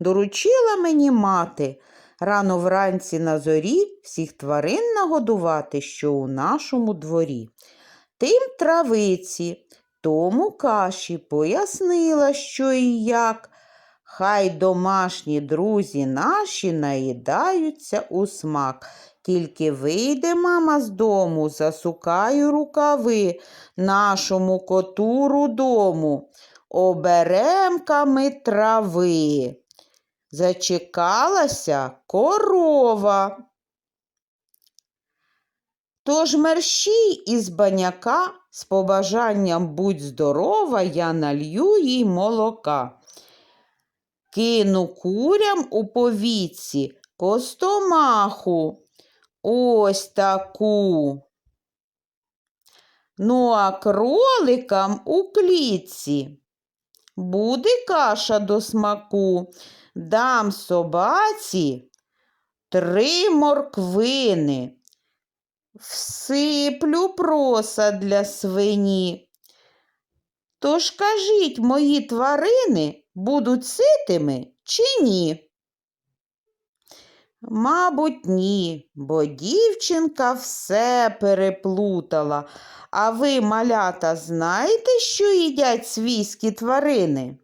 доручила мені мати рано вранці на зорі всіх тварин нагодувати, що у нашому дворі. Тим травиці, тому каші пояснила, що і як. Хай домашні друзі наші наїдаються у смак. Тільки вийде мама з дому, засукаю рукави нашому коту рудому, оберемками трави. Зачекалася корова. Тож мерщій із баняка з побажанням будь здорова, я налью їй молока. Кину курям у повіці костомаху, ось таку. Ну, а кроликам у клітці буде каша до смаку, дам собаці три морквини, всиплю проса для свині. Тож кажіть, мої тварини будуть ситими чи ні? Мабуть, ні, бо дівчинка все переплутала. А ви, малята, знаєте, що їдять свійські тварини?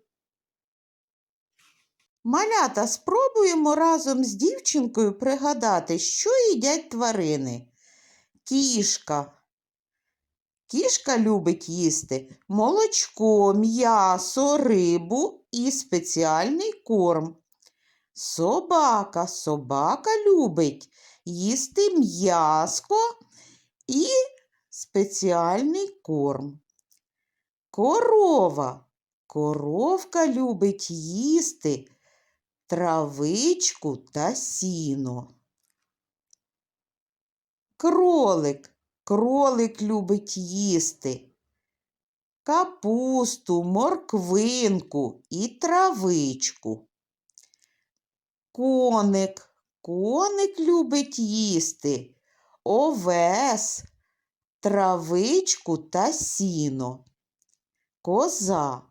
Малята, спробуємо разом з дівчинкою пригадати, що їдять тварини. Кішка. Кішка любить їсти молочко, м'ясо, рибу і спеціальний корм. Собака. Собака любить їсти м'яско і спеціальний корм. Корова. Коровка любить їсти травичку та сіно. Кролик. Кролик любить їсти капусту, морквинку і травичку. Коник. Коник любить їсти овес, травичку та сіно. Коза.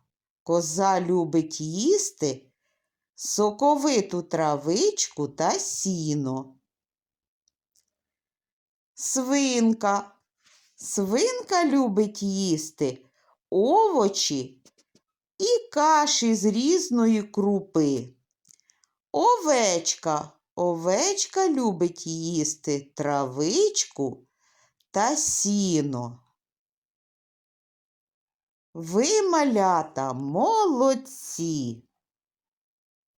Коза любить їсти соковиту травичку та сіно. Свинка. Свинка любить їсти овочі і каші з різної крупи. Овечка. Овечка любить їсти травичку та сіно. Ви, малята, молодці.